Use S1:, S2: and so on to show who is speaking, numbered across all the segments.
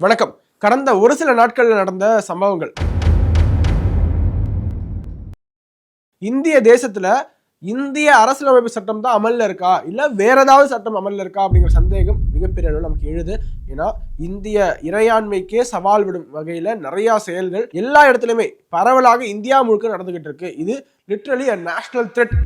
S1: வணக்கம். கடந்த ஒரு சில நாட்களில் நடந்த சம்பவங்கள். இந்திய தேசத்துல இந்திய அரசியலமைப்பு சட்டம் தான் அமல்ல இருக்கா? இல்ல வேற ஏதாவது சட்டம் அமல்ல இருக்கா? அப்படிங்கிற சந்தேகம் மிகப்பெரிய அளவில் நமக்கு எழுது. ஏன்னா இந்திய இறையாண்மைக்கே சவால் விடும் வகையில நிறைய செயல்கள் எல்லா இடத்துலயுமே பரவலாக இந்தியா முழுக்க நடந்துகிட்டு இருக்கு. இது லிட்ரலி அ நேஷனல் த்ரெட்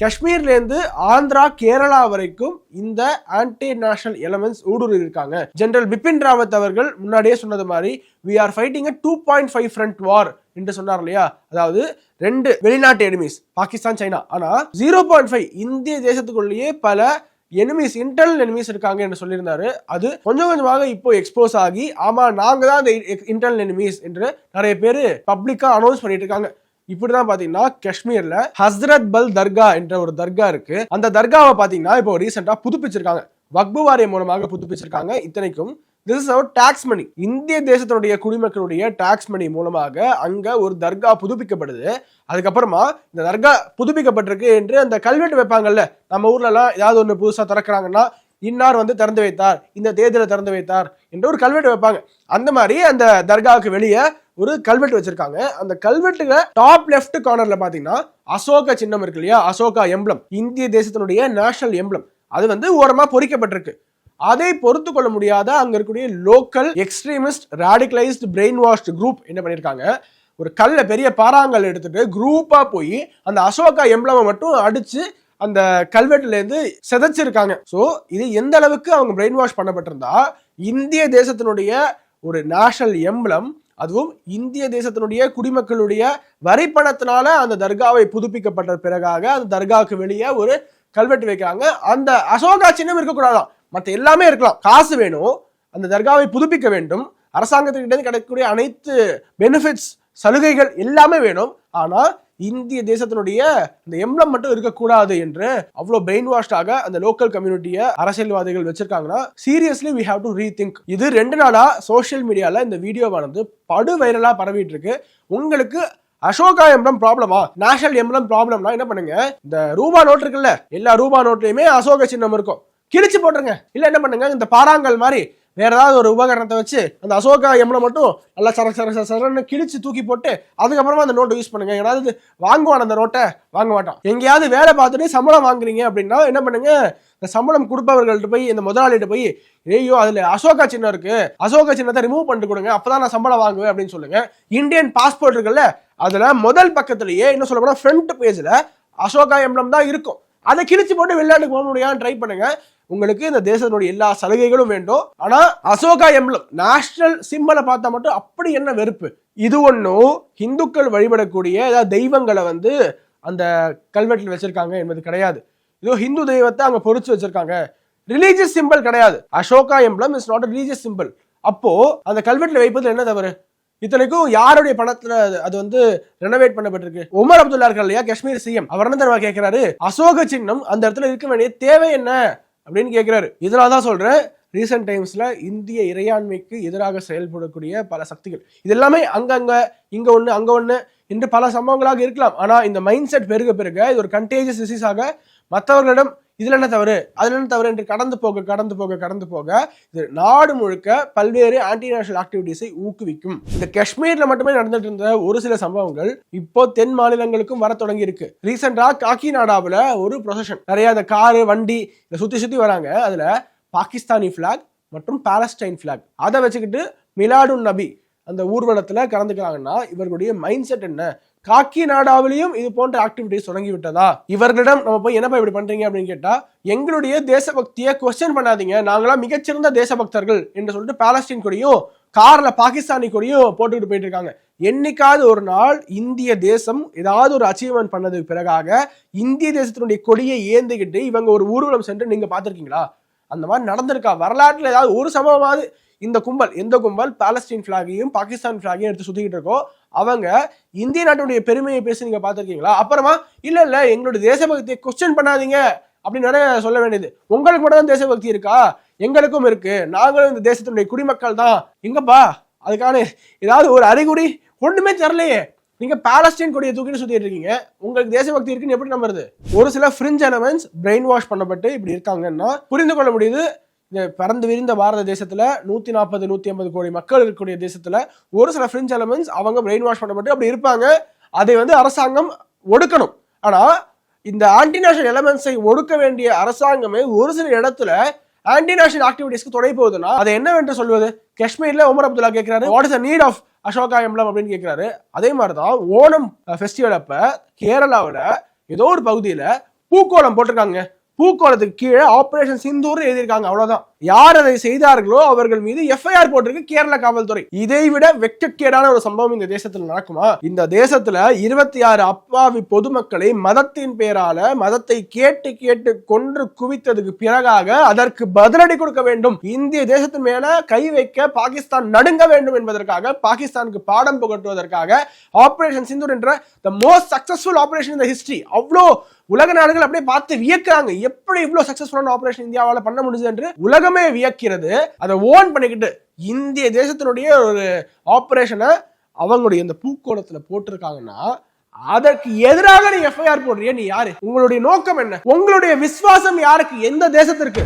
S1: காஷ்மீர்லேருந்து ஆந்திரா கேரளா வரைக்கும் இந்த ஆன்டி நேஷனல் எலமெண்ட்ஸ் ஊடுருவி இருக்காங்க. ஜெனரல் பிபின் ராவத் அவர்கள் முன்னாடியே சொன்னது மாதிரி we are fighting two point five front war என்று சொன்னார் இல்லையா? அதாவது ரெண்டு வெளிநாட்டு எனிமீஸ் பாகிஸ்தான் சைனா. ஆனால் ஜீரோ பாயிண்ட் ஃபைவ் இந்திய தேசத்துக்குள்ளேயே பல எனிமீஸ் இன்டர்னல் எனிமீஸ் இருக்காங்க என்று சொல்லியிருந்தாரு. அது கொஞ்சம் கொஞ்சமாக இப்போ எக்ஸ்போஸ் ஆகி ஆமா நாங்க தான் அந்த இன்டர்னல் எனிமீஸ் என்று நிறைய பேர் பப்ளிக்கா அனௌன்ஸ் பண்ணிட்டு இருக்காங்க. இப்படிதான் பாத்தீங்கன்னா காஷ்மீர்ல ஹஸ்ரத் பல் தர்கா என்ற ஒரு தர்கா இருக்கு. அந்த தர்காவை பாத்தீங்கன்னா இப்போ ரீசெண்டா புதுப்பிச்சிருக்காங்க. வக்பு வாரியம் மூலமாக புதுப்பிச்சிருக்காங்க. இத்தனைக்கும் this is our tax money இந்திய தேசத்தினுடைய குடிமக்களுடைய டாக்ஸ் மணி மூலமாக அங்க ஒரு தர்கா புதுப்பிக்கப்படுது. அதுக்கப்புறமா இந்த தர்கா புதுப்பிக்கப்பட்டிருக்கு என்று அந்த கல்வெட்டு வைப்பாங்கல்ல நம்ம ஊர்ல எல்லாம் ஏதாவது ஒன்று புதுசாக திறக்கிறாங்கன்னா இன்னார் வந்து திறந்து வைத்தார் இந்த தேதியில திறந்து வைத்தார் என்று ஒரு கல்வெட்டு வைப்பாங்க. அந்த மாதிரி அந்த தர்காவுக்கு வெளியே ஒரு கல்வெட்டு வச்சிருக்காங்க. அந்த கல்வெட்டுல டாப் லெஃப்ட் கார்னர்ல பாத்தீங்கன்னா அசோக சின்னம் இருக்கு இல்லையா? அசோகா எம்ப்ளம் இந்திய தேசத்தினுடைய நேஷனல் எம்ப்ளம் அது வந்து ஓரமா பொறிக்கப்பட்டிருக்கு. அதை பொறுத்து கொள்ள முடியாத அங்க இருக்கக்கூடிய local extremist radicalised brainwashed group என்ன பண்ணிருக்காங்க? ஒரு கல்ல பெரிய பாறாங்கல் எடுத்துட்டு குரூப்பா போய் அந்த அசோகா எம்ப்ளமை மட்டும் அடிச்சு அந்த கல்வெட்டுலேருந்து செதைச்சிருக்காங்க. ஸோ இது எந்த அளவுக்கு அவங்க பிரெயின் வாஷ் பண்ணப்பட்டிருந்தா இந்திய தேசத்தினுடைய ஒரு நேஷனல் எம்பளம் அதுவும் இந்திய தேசத்தினுடைய குடிமக்களுடைய வரிப்பணத்தினால அந்த தர்காவை புதுப்பிக்கப்பட்ட பிறகாக அந்த தர்காவுக்கு வெளியே ஒரு கல்வெட்டு வைக்கிறாங்க. அந்த அசோகா சின்னம் இருக்கக்கூடாதான் மற்ற எல்லாமே இருக்கலாம். காசு வேணும். அந்த தர்காவை புதுப்பிக்க வேண்டும். அரசாங்கத்துக்கிட்டேருந்து கிடைக்கக்கூடிய அனைத்து பெனிஃபிட்ஸ் சலுகைகள் எல்லாமே வேணும். ஆனால் இந்திய தேசத்தினுடைய இந்த எம்லம் மட்டும் இருக்கக்கூடாது என்று அவ்வளோ பிரெயின் வாஷ்டாக அந்த லோக்கல் கம்யூனிட்டியை அரசியல்வாதிகள் வச்சிருக்காங்கன்னா seriously we have to rethink இது ரெண்டு நாளாக சோஷியல் மீடியாவில் இந்த வீடியோவானது படு வைரலாக பரவிட்டு இருக்கு உங்களுக்கு அசோகா எம்பளம் ப்ராப்ளமா நேஷனல் எம்ப்ளம் ப்ராப்ளம்னா என்ன பண்ணுங்க? இந்த ரூபா நோட் இருக்குல்ல எல்லா ரூபா நோட்லயுமே அசோக சின்னம் இருக்கும். கிழிச்சு போட்டுருங்க. இல்ல என்ன பண்ணுங்க? இந்த பாறாங்கல் மாதிரி வேற ஏதாவது ஒரு உபகரணத்தை வச்சு அந்த அசோகா எம்ல மட்டும் நல்லா சர சர சர சரன்னு கிழிச்சு தூக்கி போட்டு அதுக்கப்புறமா அந்த நோட்டை யூஸ் பண்ணுங்க. ஏதாவது வாங்குவான் அந்த நோட்டை வாங்க மாட்டான். எங்கேயாவது வேலை பார்த்துட்டு சம்பளம் வாங்குறீங்க அப்படின்னா என்ன பண்ணுங்க? இந்த சம்பளம் கொடுப்பவர்கள்ட்ட போய் இந்த முதலாளிகிட்ட போய் ஐயோ அதுல அசோகா சின்னம் இருக்கு. அசோகா சின்னத்தை ரிமூவ் பண்ணிட்டு கொடுங்க. அப்பதான் நான் சம்பளம் வாங்குவேன் அப்படின்னு சொல்லுங்க. இந்தியன் பாஸ்போர்ட் இருக்குல்ல அதுல முதல் பக்கத்திலேயே என்ன சொல்ல போனா ஃப்ரண்ட் பேஜ்ல அசோகா எம்லம் தான் இருக்கும். அதை கிழிச்சு போட்டு வெளிநாட்டுக்கு போக முடியாது ட்ரை பண்ணுங்க. உங்களுக்கு இந்த தேசத்தினுடைய எல்லா சலுகைகளும் வேண்டும். ஆனா அசோகா எம்லம் நேஷனல் சிம்பலை பார்த்தா மட்டும் அப்படி என்ன வெறுப்பு? இது ஒன்றும் இந்துக்கள் வழிபடக்கூடிய ஏதாவது தெய்வங்களை வந்து அந்த கல்வெட்டில் வச்சிருக்காங்க என்பது கிடையாது. இதோ ஹிந்து தெய்வத்தை அங்க பொறிச்சு வச்சிருக்காங்க. ரிலீஜியஸ் சிம்பிள் கிடையாது. Ashoka emblem is not religious symbol அப்போ அந்த கல்வெட்டில் வைப்பதில் என்ன தவறு? இத்தனைக்கும் யாருடைய பணத்துல அது- அது வந்து ரெனோவேட் பண்ணப்பட்டிருக்கு? உமர் அப்துல்லா இருக்கார் இல்லையா காஷ்மீர் சிஎம் அவர் என்ன தெரியுமா கேட்கிறாரு அசோக சின்னம் அந்த இடத்துல இருக்க வேண்டிய தேவை என்ன? அப்படின்னு கேட்குறாரு இதனால தான் சொல்கிறேன் ரீசெண்ட் டைம்ஸில் இந்திய இறையாண்மைக்கு எதிராக செயல்படக்கூடிய பல சக்திகள். இது எல்லாமே இங்கே ஒன்று அங்கே ஒன்று ஒண்ணு என்று பல சம்பவங்களாக இருக்கலாம். ஆனால் இந்த மைண்ட் செட் பெருக பெருக இது ஒரு கண்டேஜியஸ் டிசீஸாக மற்றவர்களிடம் இதுல என்ன தவறு? அதுல என்ன தவறு என்று கடந்து போக கடந்து போக கடந்து போக இது நாடு முழுக்க பல்வேறு ஆன்டி நேஷனல் ஆக்டிவிட்டீஸை ஊக்குவிக்கும். இந்த காஷ்மீர்ல மட்டுமே நடந்துட்டு இருந்த ஒரு சில சம்பவங்கள் இப்போ தென் மாநிலங்களுக்கும் வர தொடங்கி இருக்கு ரீசெண்டா காக்கிநாடாவில் ஒரு ப்ரொசஷன் நிறைய அந்த காரு வண்டி இதை சுத்தி சுத்தி வராங்க. அதுல பாகிஸ்தானி ஃபிளாக் மற்றும் பாலஸ்டைன் ஃபிளாக் அதை வச்சுக்கிட்டு மிலாடு நபி அந்த ஊர்வலத்தில் கலந்துக்கிறாங்கன்னா இவர்களுடைய மைண்ட் செட் என்ன? காக்கி நாடாவிலையும் இது போன்ற ஆக்டிவிட்டிஸ் தொடங்கி விட்டதா இவர்களிடம் நம்ம போய் என்னப்பா இப்படி பண்றீங்க அப்படின்னு கேட்டா எங்களுடைய தேசபக்தியை கொஸ்டின் பண்ணாதீங்க. நாங்களாம் மிகச்சிறந்த தேசபக்தர்கள் என்று சொல்லிட்டு பாலஸ்டீன் கொடியும் கார்ல பாகிஸ்தானி கொடியும் போட்டுக்கிட்டு போயிட்டு இருக்காங்க. என்னைக்காவது ஒரு நாள் இந்திய தேசம் ஏதாவது ஒரு அச்சீவ்மெண்ட் பண்ணதுக்கு பிறகாக இந்திய தேசத்தினுடைய கொடியை ஏந்திக்கிட்டு இவங்க ஒரு ஊர்வலம் சென்று நீங்க பாத்திருக்கீங்களா அந்த மாதிரி நடந்திருக்கா? வரலாற்றுல ஏதாவது ஒரு சம்பவமாவது இந்த கும்பல் எந்த கும்பல் பாலஸ்டீன் ஃபிளாகையும் பாகிஸ்தான் ஃபிளாகையும் எடுத்து சுத்திக்கிட்டு இருக்கோ அவங்க இந்திய நாட்டுடைய பெருமையை பேசி நீங்க பார்த்துருக்கீங்களா? அப்புறமா இல்ல இல்ல எங்களுடைய தேசபக்தியை கொஸ்டின் பண்ணாதீங்க அப்படின்னு நிறைய சொல்ல வேண்டியது. உங்களுக்கு மட்டும் தான் தேசபக்தி இருக்கா? எங்களுக்கும் இருக்கு. நாங்களும் இந்த தேசத்தினுடைய குடிமக்கள் தான். எங்கப்பா? அதுக்கான ஏதாவது ஒரு அறிகுறி? ஒண்ணுமே தரலையே. நீங்க பாலஸ்டீன் கொடியை தூக்கிட்டு சுத்திட்டு இருக்கீங்க. உங்களுக்கு தேசபக்தி இருக்குன்னு எப்படி நம்புறது? ஒரு சில ஃப்ரிஞ்ச் எலமெண்ட்ஸ் பிரெயின் வாஷ் பண்ணப்பட்டு இப்படி இருக்காங்கன்னா புரிந்து கொள்ள முடியுது. இந்த பறந்து விரிந்த பாரத தேசத்துல நூத்தி நாற்பது நூத்தி ஐம்பது கோடி மக்கள் இருக்கக்கூடிய தேசத்துல ஒரு சில ஃப்ரெஞ்ச் எலமெண்ட்ஸ் அவங்க பிரெயின் வாஷ் பண்ணப்பட்டு அப்படி இருப்பாங்க. அதை வந்து அரசாங்கம் ஒடுக்கணும். ஆனா இந்த ஆன்டி நேஷனல் எலமெண்ட்ஸை ஒடுக்க வேண்டிய அரசாங்கமே ஒரு சில இடத்துல ஆன்டி நேஷனல் ஆக்டிவிட்டிஸ்க்கு துணை போகுதுன்னா அதை என்னவென்று சொல்வது? காஷ்மீர்ல உமர் அப்துல்லா கேட்கிறாரு what is the need of Ashoka emblem அப்படின்னு கேட்கிறாரு அதே மாதிரி தான் ஓணம் ஃபெஸ்டிவல் அப்ப கேரளாவில் ஏதோ ஒரு பகுதியில் பூக்கோளம் போட்டிருக்காங்க. பூக்கோளத்துக்கு கீழே ஆபரேஷன் சிந்தூர் எழுதியிருக்காங்க. அவ்வளவுதான். யார் அதை செய்தார்களோ அவர்கள் மீது எஃப்ஐஆர் போட்டிருக்கு கேரள காவல்துறை. இதை விட வெட்கக்கேடான ஒரு சம்பவம் இந்த தேசத்துல நடக்குமா? இந்த தேசத்துல இருபத்தி ஆறு அப்பாவி பொதுமக்களை மதத்தின் பேரால மதத்தை கேட்டு கேட்டு கொன்று குவித்ததுக்கு பிறகாக அதற்கு பதிலடி கொடுக்க வேண்டும். இந்திய தேசத்தின் மேல கை வைக்க பாகிஸ்தான் நடுங்க வேண்டும் என்பதற்காக பாகிஸ்தானுக்கு பாடம் புகட்டுவதற்காக ஆபரேஷன் சிந்தூர் என்ற த மோஸ்ட் சக்சஸ்ஃபுல் ஆபரேஷன் இந்த ஹிஸ்டரி அவ்வளோ உலக நாடுகள் அப்படியே பார்த்து வியக்கிறாங்க. எப்படி இவ்வளவு சக்சஸ்ஃபுல்லான ஆபரேஷன் இந்தியாவால பண்ண முடியுது என்று உலகமே வியக்கிறது. அதை ஓன் பண்ணிக்கிட்டு இந்திய தேசத்தினுடைய ஒரு ஆபரேஷனை அவங்களுடைய இந்த பூக்கோளத்துல போட்டிருக்காங்கன்னா அதற்கு எதிராக நீ எஃப்ஐஆர் போடுறிய நீ யாரு? உங்களுடைய நோக்கம் என்ன? உங்களுடைய விசுவாசம் யாருக்கு? எந்த தேசத்திற்கு?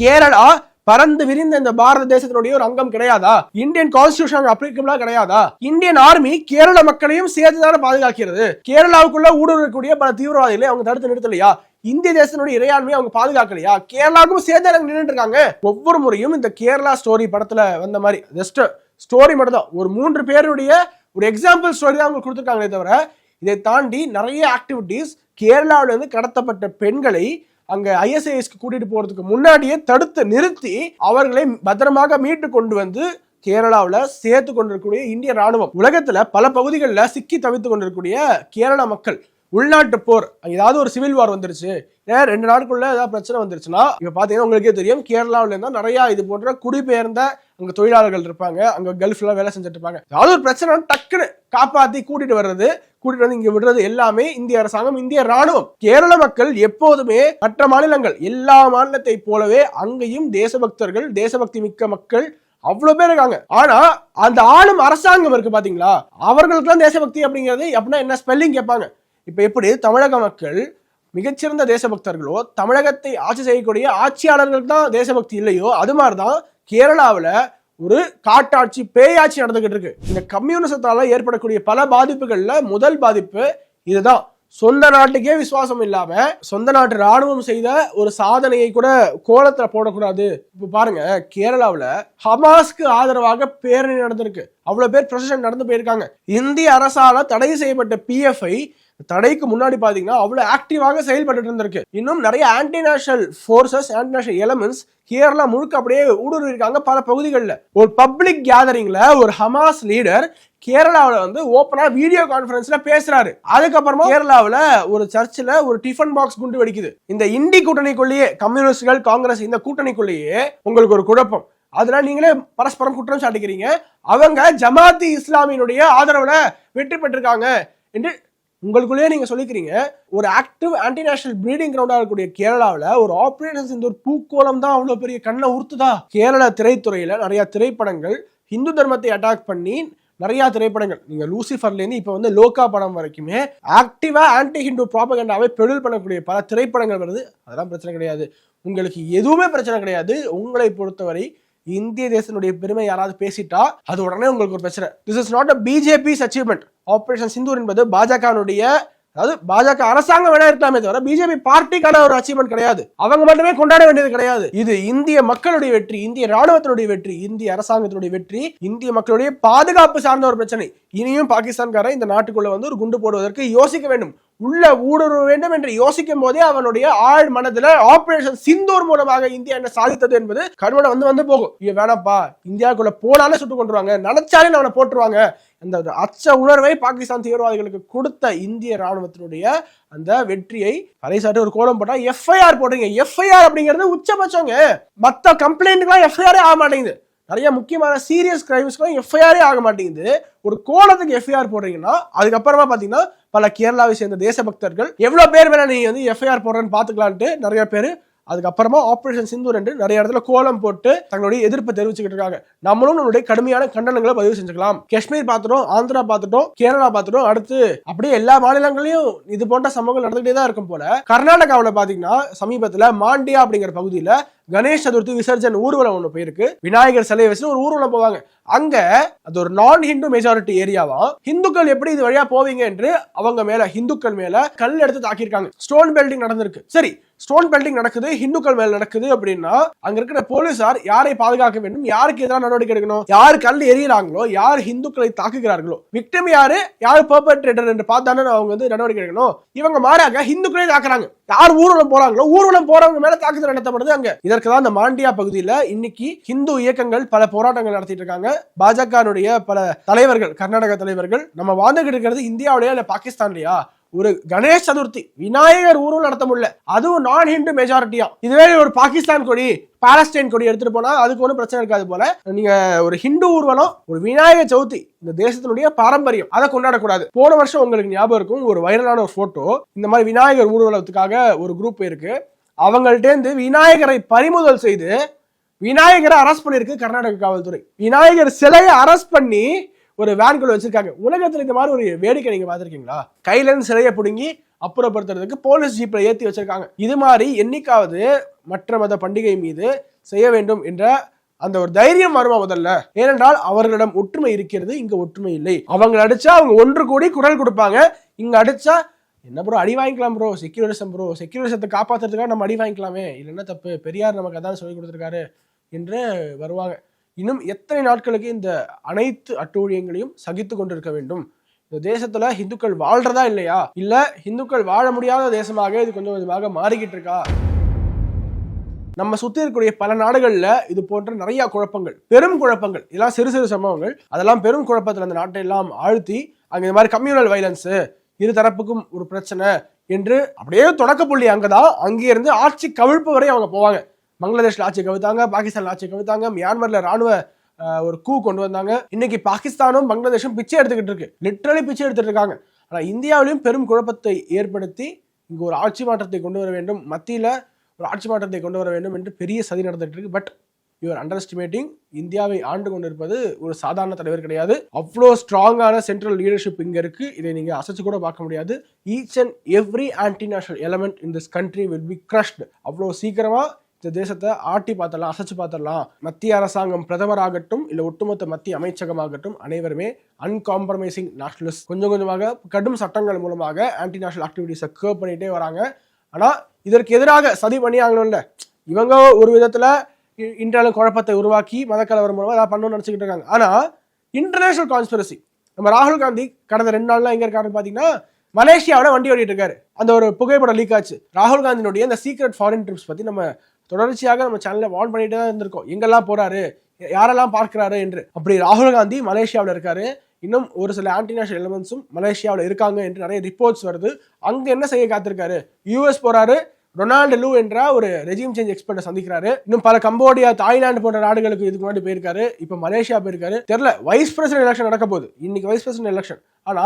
S1: கேரளா பறந்து விரிந்த இந்த பாரத தேசத்தினுடைய ஒரு அங்கம் கிடையாதா? இந்தியன் கான்ஸ்டியூஷன் அப்ளிகபிளா கிடையாதா? இந்தியன் ஆர்மி கேரள மக்களையும் சேர்த்துதானே பாதுகாக்கிறது. கேரளாவுக்குள்ள ஊடுருவக்கூடிய பல தீவிரவாதிகளை அவங்க தடுத்து நிறுத்தலையா? இந்திய தேசத்தினுடைய இறையாண்மையை அவங்க பாதுகாக்கலையா? கேரளாவுக்கும் சேர்த்து எனக்கு நின்றுட்டு இருக்காங்க. ஒவ்வொரு முறையும் இந்த கேரளா ஸ்டோரி படத்துல வந்த மாதிரி ஜஸ்ட் ஸ்டோரி மட்டும் தான் ஒரு மூன்று பேருடைய ஒரு எக்ஸாம்பிள் ஸ்டோரி தான் அவங்க கொடுத்துருக்காங்களே தவிர இதை தாண்டி நிறைய ஆக்டிவிட்டீஸ் கேரளாவிலேருந்து கடத்தப்பட்ட பெண்களை அங்க ஐஎஸ்ஐஎஸ்க்கு கூட்டிட்டு போறதுக்கு முன்னாடியே தடுத்து நிறுத்தி அவர்களை பத்திரமாக மீட்டு கொண்டு வந்து கேரளாவில் சேர்த்து கொண்டிருக்கக்கூடிய இந்திய ராணுவம். உலகத்துல பல பகுதிகளில் சிக்கி தவித்து கொண்டிருக்கக்கூடிய கேரள மக்கள். உள்நாட்டு போர். ஏதாவது ஒரு சிவில் வார் வந்துருச்சு. ஏன் ரெண்டு நாடுக்குள்ள ஏதாவது பிரச்சனை வந்துருச்சுன்னா இப்போ பார்த்தீங்கன்னா உங்களுக்கே தெரியும் கேரளாவிலேருந்து இருந்தா நிறையா இது போன்ற குடிபெயர்ந்த அங்கே தொழிலாளர்கள் இருப்பாங்க. அங்கே கல்ஃப்லாம் வேலை செஞ்சுட்டு இருப்பாங்க. ஏதாவது ஒரு பிரச்சனை டக்குன்னு காப்பாற்றி கூட்டிட்டு வர்றது கூட்டிட்டு வந்து இங்க விடுறது எல்லாமே இந்திய அரசாங்கம் இந்திய ராணுவம். கேரள மக்கள் எப்போதுமே மற்ற மாநிலங்கள் எல்லா மாநிலத்தை போலவே அங்கேயும் தேசபக்தர்கள் தேசபக்தி மிக்க மக்கள் அவ்வளவு பேர் இருக்காங்க. ஆனா அந்த ஆளும் அரசாங்கம் இருக்கு பாத்தீங்களா? அவர்களுக்கு தான் தேசபக்தி அப்படிங்கிறது அப்படின்னா என்ன ஸ்பெல்லிங் கேட்பாங்க. இப்ப எப்படி தமிழக மக்கள் மிகச்சிறந்த தேசபக்தர்களோ தமிழகத்தை ஆட்சி செய்யக்கூடிய ஆட்சியாளர்களுக்கு தான் தேசபக்தி இல்லையோ அது மாதிரிதான் கேரளாவில் ஒரு காட்டாட்சி பேயாட்சி நடந்துகிட்டு இருக்கு. இந்த கம்யூனிசத்தால ஏற்படக்கூடிய பல பாதிப்புகள்ல முதல் பாதிப்பு இதுதான். சொந்த நாட்டுக்கே விசுவாசம் இல்லாம சொந்த நாட்டு ராணுவம் செய்த ஒரு சாதனையை கூட கோலத்துல போடக்கூடாது. இப்ப பாருங்க கேரளாவில் ஹமாஸ்க்கு ஆதரவாக பேரணி நடந்திருக்கு. அவ்வளவு பேர் ப்ரொசஷன் நடந்து போயிருக்காங்க. இந்திய அரசால தடை செய்யப்பட்ட பிஎஃப்ஐ தடைக்கு முன்னாடி பாத்தீங்கன்னா அவ்வளவு ஆக்டிவாக செயல்பட்டு இருந்திருக்கு. இன்னும் நிறைய anti national forces anti national elements Kerala முழுக்க அப்படியே ஊடுருவி இருக்காங்க பல பகுதிகளில். ஒரு பப்ளிக் கேதரிங்ல ஒரு ஹமாஸ் லீடர் கேரளாவில் வந்து ஓப்பனா வீடியோ கான்பரன்ஸ்ல பேசுறாரு. அதுக்கப்புறமா கேரளாவில் ஒரு சர்ச்சில் ஒரு டிஃபன் பாக்ஸ் குண்டு வெடிக்குது. இந்த இண்டி கூட்டணிக்குள்ளேயே கம்யூனிஸ்டுகள் காங்கிரஸ் இந்த கூட்டணிக்குள்ளேயே உங்களுக்கு ஒரு குழப்பம். அதனால நீங்களே பரஸ்பரம் குற்றம் சாட்டிக்கிறீங்க. அவங்க ஜமாத்தி இஸ்லாமியினுடைய ஆதரவுல வெற்றி பெற்றிருக்காங்க என்று உங்களுக்குள்ளேயே நீங்க சொல்லிக்கிறீங்க ஒரு ஆக்டிவ் ஆன்டி நேஷனல் ப்ரீடிங் கிரவுண்டாக இருக்கக்கூடிய கேரளாவில் ஒரு ஆப்ரேஷன் இந்த ஒரு பூக்கோளம் தான் அவ்வளோ பெரிய கண்ணை உறுத்துதா? கேரள திரைத்துறையில் நிறைய திரைப்படங்கள் இந்து தர்மத்தை அட்டாக் பண்ணி நிறைய திரைப்படங்கள். நீங்க லூசிஃபர்லேருந்து இப்போ வந்து லோகா படம் வரைக்குமே ஆக்டிவா ஆன்டி ஹிந்து ப்ராபகண்டாவே பெடல் பண்ணக்கூடிய பல திரைப்படங்கள் வருது. அதெல்லாம் பிரச்சனை கிடையாது. உங்களுக்கு எதுவுமே பிரச்சனை கிடையாது. உங்களை பொறுத்தவரை இந்திய தேசத்தினுடைய பெருமை யாராவது பேசிட்டா அது உடனே உங்களுக்கு ஒரு பிரச்சனை. This is not a BJP's achievement operation Sindoor என்பது பாஜகனுடைய அதாவது பாஜக அரசாங்கம் வேணா இருக்கலாமே தவிர பிஜேபி பார்ட்டிக்கான ஒரு அச்சீவ்மெண்ட் கிடையாது. அவங்க மட்டுமே கொண்டாட வேண்டியது கிடையாது. இது இந்திய மக்களுடைய வெற்றி இந்திய ராணுவத்தினுடைய வெற்றி இந்திய அரசாங்கத்தினுடைய வெற்றி இந்திய மக்களுடைய பாதுகாப்பு சார்ந்த ஒரு பிரச்சனை. இனியும் பாகிஸ்தான்காரன் இந்த நாட்டுக்குள்ள வந்து ஒரு குண்டு போடுவதற்கு யோசிக்க வேண்டும். உள்ள ஊடுருவ வேண்டும் என்று யோசிக்கும் போதே அவனுடைய ஆழ் மனதுல ஆபரேஷன் சிந்தூர் மூலமாக இந்தியா என்ன சாதித்தது என்பது கருவடை வந்து வந்து போகும். ஐயோ வேணாப்பா இந்தியாவுக்குள்ள போனாலே சுட்டு கொண்டுருவாங்க நினைச்சாலே அவனை போட்டுருவாங்க. அந்த அச்ச உணர்வை பாகிஸ்தான் தீவிரவாதிகளுக்கு கொடுத்த இந்திய ராணுவத்தினுடைய அந்த வெற்றியை பறைசாட்டு ஒரு கோலம் போட்டா எஃப்ஐஆர் போடுறீங்க. எஃப்ஐஆர் அப்படிங்கிறது உச்சபட்சங்க. மத்த கம்ப்ளைண்ட்டுக்கெல்லாம் எஃப்ஐஆரே ஆக மாட்டேங்குது. நிறைய முக்கியமான சீரியஸ் கிரைம்ஸ்க்குலாம் எஃப்ஐஆரே ஆக மாட்டேங்குது. ஒரு கோலத்துக்கு எஃப்ஐஆர் போடுறீங்கன்னா அதுக்கப்புறமா பார்த்தீங்கன்னா பல கேரளாவை சேர்ந்த தேசபக்தர்கள் எவ்வளோ பேர் வேணா நீங்கள் வந்து எஃப்ஐஆர் போடுறேன்னு பார்த்துக்கலான்ட்டு நிறைய பேர் அதுக்கப்புறமா ஆபரேஷன் சிந்து என்று நிறைய இடத்துல கோலம் போட்டு தங்களுடைய எதிர்ப்பை தெரிவிச்சுக்கிட்டு இருக்காங்க நம்மளும் நம்மளுடைய கடுமையான கண்டனங்களை பதிவு செஞ்சுக்கலாம். காஷ்மீர் பார்த்துட்டோம் ஆந்திரா பார்த்துட்டோம் கேரளா பார்த்துட்டோம் அடுத்து அப்படியே எல்லா மாநிலங்களையும் இது போன்ற சம்பவங்கள் நடந்துகிட்டே தான் இருக்கும் போல. கர்நாடகாவில் பார்த்தீங்கன்னா சமீபத்தில் மாண்டியா அப்படிங்கிற பகுதியில் கணேஷ் சதுர்த்தி விசர்ஜன் ஊர்வலம் ஒன்று போயிருக்கு. விநாயகர் சிலையை வச்சு ஒரு ஊர்வலம் போவாங்க. அங்க அது ஒரு நான் ஹிந்து மெஜாரிட்டி ஏரியாவா ஹிந்துக்கள் எப்படி இது வழியா போவீங்க என்று அவங்க மேல ஹிந்துக்கள் மேல கல் எடுத்து தாக்கியிருக்காங்க. ஸ்டோன் பெல்டிங் நடந்திருக்கு. சரி ஸ்டோன் பெல்டிங் நடக்குது ஹிந்துக்கள் மேல நடக்குது அப்படின்னா அங்க இருக்கிற போலீசார் யாரை பாதுகாக்க வேண்டும் யாருக்கு எதிராக நடவடிக்கை எடுக்கணும் யார் கல் எறிகிறாங்களோ யார் ஹிந்துக்களை தாக்குகிறார்களோ விக்டிம் யாரு யார் பர்பட்ரேட்டர் என்று பார்த்தானே அவங்க வந்து நடவடிக்கை எடுக்கணும். இவங்க மாறாக ஹிந்துக்களே தாக்குறாங்க. யார் ஊர்வலம் போறாங்களோ ஊர்வலம் போறவங்க மேல தாக்குதல் நடத்தப்படுது அங்க. இதற்கு தான் இந்த மாண்டியா பகுதியில இன்னைக்கு ஹிந்து இயக்கங்கள் பல போராட்டங்கள் நடத்திட்டு இருக்காங்க. பாஜகனுடைய பல தலைவர்கள் கர்நாடக தலைவர்கள் நம்ம வாழ்ந்துகிட்டு இருக்கிறது இந்தியாவிலேயா இல்ல பாகிஸ்தான்லயா? ஒரு கணேஷ் சதுர்த்தி விநாயகர் ஊர்வலம் நடத்த முடியல. அதுவும் நான் ஹிந்து மெஜாரிட்டியா இதுவே ஒரு பாகிஸ்தான் கொடி பாலஸ்டைன் கொடி எடுத்துட்டு போனா அதுக்கு ஒன்றும் பிரச்சனை இருக்காது போல. நீங்க ஒரு ஹிந்து ஊர்வலம் ஒரு விநாயகர் சதுர்த்தி இந்த தேசத்தினுடைய பாரம்பரியம் அதை கொண்டாடக்கூடாது. போன வருஷம் உங்களுக்கு ஞாபகம் இருக்கும் ஒரு வைரலான ஒரு போட்டோ இந்த மாதிரி விநாயகர் ஊர்வலத்துக்காக ஒரு குரூப் இருக்கு. அவங்கள்ட்டேருந்து விநாயகரை பறிமுதல் செய்து விநாயகரை அரெஸ்ட் பண்ணியிருக்கு கர்நாடக காவல்துறை. விநாயகர் சிலையை அரெஸ்ட் பண்ணி ஒரு வேன்குள்ள வச்சிருக்காங்க. உலகத்துல இந்த மாதிரி ஒரு வேடிக்கை நீங்க பார்த்துருக்கீங்களா? கையில இருந்து சிலையை பிடுங்கி அப்புறப்படுத்துறதுக்கு போலீஸ் ஜீப்ல ஏத்தி வச்சிருக்காங்க. இது மாதிரி என்னைக்காவது மற்ற மத பண்டிகை மீது செய்ய வேண்டும் என்ற அந்த ஒரு தைரியம் வருமா முதல்ல? ஏனென்றால் அவர்களிடம் ஒற்றுமை இருக்கிறது இங்க ஒற்றுமை இல்லை. அவங்க அடிச்சா அவங்க ஒன்று கூடி குரல் கொடுப்பாங்க. இங்க அடிச்சா என்ன ப்ரோ அடி வாங்கிக்கலாம் ப்ரோ செக்யூரிசம் ப்ரோ செக்யூரிசத்தை காப்பாத்துறதுக்காக நம்ம அடி வாங்கிக்கலாமே. இல்லைன்னா தப்பு. பெரியார் நமக்கு அதான் சொல்லி கொடுத்துருக்காரு என்று வருவாங்க. இன்னும் எத்தனை நாட்களுக்கு இந்த அனைத்து அட்டூழியங்களையும் சகித்து கொண்டிருக்க வேண்டும்? இந்த தேசத்துல இந்துக்கள் வாழ்றதா இல்லையா? இல்ல இந்துக்கள் வாழ முடியாத தேசமாக இது கொஞ்சம் கொஞ்சமாக மாறிக்கிட்டு இருக்கா? நம்ம சுத்தி இருக்கக்கூடிய பல நாடுகள்ல இது போன்ற நிறைய குழப்பங்கள் பெரும் குழப்பங்கள். இதெல்லாம் சிறு சிறு சம்பவங்கள். அதெல்லாம் பெரும் குழப்பத்தில் அந்த நாட்டை எல்லாம் ஆழ்த்தி அங்க இந்த மாதிரி கம்யூனல் வைலன்ஸ் இரு தரப்புக்கும் ஒரு பிரச்சனை என்று அப்படியே தொடக்க புள்ளி அங்கதான் அங்கிருந்து ஆட்சி கவிழ்ப்பு வரை அவங்க போவாங்க. பங்களாதேஷ்ல ஆட்சி கவித்தாங்க பாகிஸ்தான் ஆட்சி கவித்தாங்க மியான்மர்ல ராணுவ ஒரு கூ கொண்டு வந்தாங்க. இன்னைக்கு பாகிஸ்தானும் பங்களாதேஷும் பிச்சை எடுத்துக்கிட்டு இருக்கு. லிட்ரலி பிச்சை எடுத்துட்டு இருக்காங்க. ஆனா இந்தியாவிலையும் பெரும் குழப்பத்தை ஏற்படுத்தி இங்கே ஒரு ஆட்சி மாற்றத்தை கொண்டு வர வேண்டும் மத்தியில ஒரு ஆட்சி மாற்றத்தை கொண்டு வர வேண்டும் என்று பெரிய சதி நடந்துட்டு இருக்கு. பட் யுவர் அண்டர் எஸ்டிமேட்டிங் இந்தியாவை ஆண்டு கொண்டிருப்பது ஒரு சாதாரண தலைவர் கிடையாது. அவ்வளோ ஸ்ட்ராங்கான சென்ட்ரல் லீடர்ஷிப் இங்கே இருக்கு. இதை நீங்கள் அசைச்சு கூட பார்க்க முடியாது. Each and every anti national element in this country will be crushed. அவ்வளோ சீக்கிரமாக இந்த தேசத்தை ஆட்டி பார்த்தரலாம் அசைச்சு பார்த்தரலாம் மத்திய அரசாங்கம் பிரதமராகட்டும் இல்லை ஒட்டுமொத்த மத்திய அமைச்சகமாகட்டும் அனைவருமே அன்காம்ப்ரமைசிங் நேஷனலிஸ்ட் கொஞ்சம் கொஞ்சமாக கடும் சட்டங்கள் மூலமாக ஆன்டி நேஷனல் ஆக்டிவிட்டிஸை கேர் பண்ணிகிட்டே வராங்க. ஆனால் இதற்கு எதிராக சதி பண்ணியாகணும்ல இவங்க ஒரு விதத்தில் இன்றாலும் குழப்பத்தை உருவாக்கி மதக்கலவரம் மூலமாக அதை பண்ணணும்னு நினச்சிக்கிட்டு இருக்காங்க. ஆனால் இன்டர்நேஷனல் கான்ஸ்பிரசி நம்ம ராகுல் காந்தி கடந்த ரெண்டு நாள்லாம் எங்கே இருக்காருன்னு பார்த்தீங்கன்னா மலேசியாவில் வண்டி ஓடிட்டு இருக்காரு. அந்த ஒரு புகைப்படம் லீக் ஆச்சு. ராகுல் காந்தியினுடைய இந்த சீக்ரெட் ஃபாரின் ட்ரிப்ஸ் பற்றி நம்ம தொடர்ச்சியாக நம்ம சேனலில் வார்ன் பண்ணிட்டு தான் இருந்திருக்கோம். எங்கெல்லாம் போறாரு? யாரெல்லாம் பார்க்கிறாரு என்று. அப்படி ராகுல் காந்தி மலேசியாவில் இருக்காரு. இன்னும் ஒரு சில ஆன்டி நேஷனல் எலிமெண்ட்ஸும் மலேசியாவில் இருக்காங்க என்று நிறைய ரிப்போர்ட்ஸ் வருது. அங்கே என்ன செய்ய காத்திருக்காரு? யூஎஸ் போறாரு. ரொனால்டு லூ என்ற ஒரு ரெஜிம் சேஞ்ச் எக்ஸ்பர்ட்டை சந்திக்கிறாரு. இன்னும் பல கம்போடியா தாய்லாந்து போன்ற நாடுகளுக்கு இதுக்கு முன்னாடி போயிருக்காரு. இப்ப மலேசியா போயிருக்காரு. தெரியல வைஸ் பிரசிடென்ட் எலெக்ஷன் நடக்க போகுது. இன்னைக்கு வைஸ் பிரசிடென்ட் எலெக்ஷன் ஆனா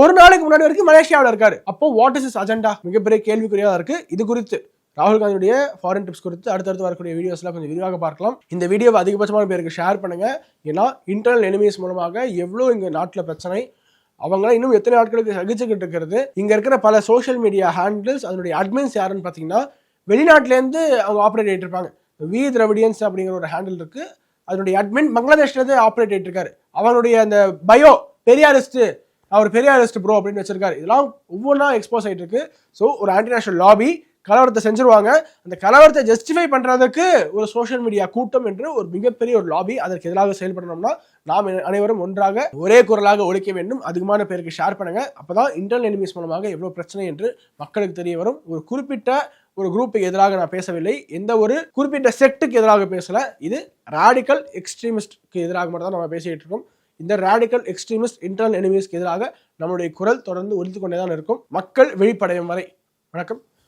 S1: ஒரு நாளைக்கு முன்னாடி வரைக்கும் மலேசியாவில் இருக்காரு. அப்போ வாட் இஸ் இஸ் அஜெண்டா மிகப்பெரிய கேள்விக்குறியா இருக்கு. இது குறித்து ராகுல் காந்தியுடைய ஃபாரின் டிப்ஸ் குறித்து அடுத்தடுத்து வரக்கூடிய வீடியோஸ்லாம் கொஞ்சம் விரிவாக பார்க்கலாம். இந்த வீடியோவை அதிகபட்சமான பேருக்கு ஷேர் பண்ணுங்க. ஏன்னா இன்டர்னல் எனிமீஸ் மூலமாக எவ்வளோ இங்கே நாட்டில் பிரச்சனை அவங்க இன்னும் எத்தனை நாட்களுக்கு சகிச்சுக்கிட்டு இருக்கிறது இங்கே இருக்கிற பல சோஷியல் மீடியா ஹேண்டில்ஸ் அதனுடைய அட்மின்ஸ் யாருன்னு பார்த்தீங்கன்னா வெளிநாட்டிலேருந்து அவங்க ஆப்ரேட் ஆகிட்டு இருப்பாங்க. வி திரவிடியன்ஸ் அப்படிங்கிற ஒரு ஹேண்டில் இருக்கு. அதனுடைய அட்மின் பங்களாதேஷ்லேருந்து ஆப்ரேட் ஆகிட்டு இருக்காரு. அவனுடைய அந்த பயோ பெரியாரிஸ்ட்டு அவர் பெரியாரிஸ்ட் ப்ரோ அப்படின்னு வச்சிருக்காரு. இதெல்லாம் ஒவ்வொன்றா எக்ஸ்போஸ் ஆகிட்டு இருக்கு. ஸோ ஒரு ஆன்டிநேஷனல் லாபி கலவரத்தை செஞ்சிருவாங்க. அந்த கலவரத்தை ஜஸ்டிஃபை பண்ணுறதுக்கு ஒரு சோஷியல் மீடியா கூட்டம் என்று ஒரு மிகப்பெரிய ஒரு லாபி அதற்கு எதிராக செயல்படணும்னா நாம் அனைவரும் ஒன்றாக ஒரே குரலாக ஒழிக்க வேண்டும். அதிகமான பேருக்கு ஷேர் பண்ணுங்க. அப்பதான் இன்டர்னல் எனிமீஸ் மூலமாக எவ்வளோ பிரச்சனை என்று மக்களுக்கு தெரிய வரும். ஒரு குறிப்பிட்ட ஒரு குரூப்புக்கு எதிராக நான் பேசவில்லை. எந்த ஒரு குறிப்பிட்ட செட்டுக்கு எதிராக பேசலை. இது ராடிக்கல் எக்ஸ்ட்ரீமிஸ்ட்க்கு எதிராக மட்டும் தான் நம்ம பேசிட்டு இருக்கோம். இந்த ராடிக்கல் எக்ஸ்ட்ரீமிஸ்ட் இன்டர்னல் எனிமீஸ்க்கு எதிராக நம்முடைய குரல் தொடர்ந்து ஒலித்து கொண்டே தான் இருக்கும். மக்கள் வெளிப்படையும் வரை. வணக்கம்.